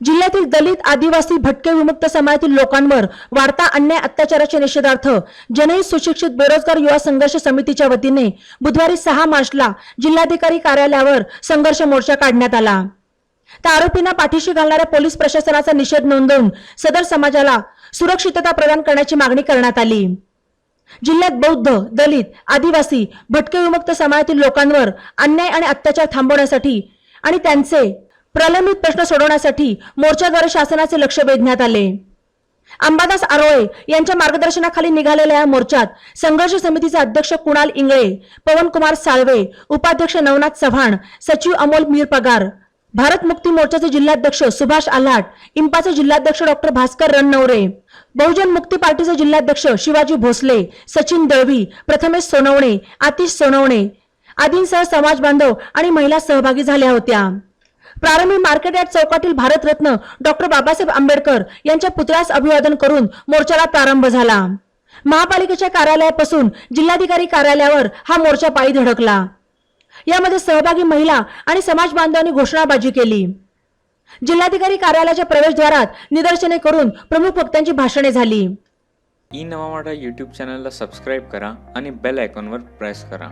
जिल्ह्यातील दलित आदिवासी भटके विमुक्त समाजातील लोकांवर वाढता अन्याय अत्याचाराच्या निषेधार्थ जनहित सुशिक्षित बेरोजगार युवा संघर्ष समितीच्या वतीने बुधवारी सहा मार्चला जिल्हाधिकारी कार्यालयावर संघर्ष मोर्चा काढण्यात आला. त्या आरोपींना पाठीशी घालणाऱ्या पोलीस प्रशासनाचा निषेध नोंदवून सदर समाजाला सुरक्षितता प्रदान करण्याची मागणी करण्यात आली. जिल्ह्यात बौद्ध दलित आदिवासी भटके विमुक्त समाजातील लोकांवर अन्याय आणि अत्याचार थांबवण्यासाठी आणि त्यांचे प्रलंबित प्रश्न सोडवण्यासाठी मोर्चाद्वारे शासनाचे लक्ष वेधण्यात आले. अंबादास आरोळे यांच्या मार्गदर्शनाखाली निघालेल्या या मोर्चात संघर्ष समितीचे अध्यक्ष कुणाल इंगळे पवनकुमार साळवे उपाध्यक्ष नवनाथ चव्हाण सचिव अमोल मीर पगार भारत मुक्ती मोर्चाचे जिल्हाध्यक्ष सुभाष आल्हाट इंपाचे जिल्हाध्यक्ष डॉक्टर भास्कर रणनवरे बहुजन मुक्ती पार्टीचे जिल्हाध्यक्ष शिवाजी भोसले सचिन दळवी प्रथमेश सोनवणे आतिश सोनवणे आदींसह समाज बांधव आणि महिला सहभागी झाल्या होत्या. प्रारंभी मार्केट यार्ड चौकातील भारतरत्न डॉक्टर बाबासाहेब आंबेडकर यांच्या पुतळ्यास अभिवादन करून मोर्चाला प्रारंभ झाला. महापालिकेच्या कार्यालयापासून जिल्हाधिकारी कार्यालयावर हा मोर्चा पायी धडकला. यामध्ये सहभागी महिला आणि समाज बांधवांनी घोषणाबाजी केली. जिल्हाधिकारी कार्यालयाच्या प्रवेशद्वारात निदर्शने करून प्रमुख वक्त्यांची भाषणे झाली. ई नवा मराठा यूट्यूब चॅनलला सबस्क्राईब करा आणि बेल आयकॉनवर प्रेस करा.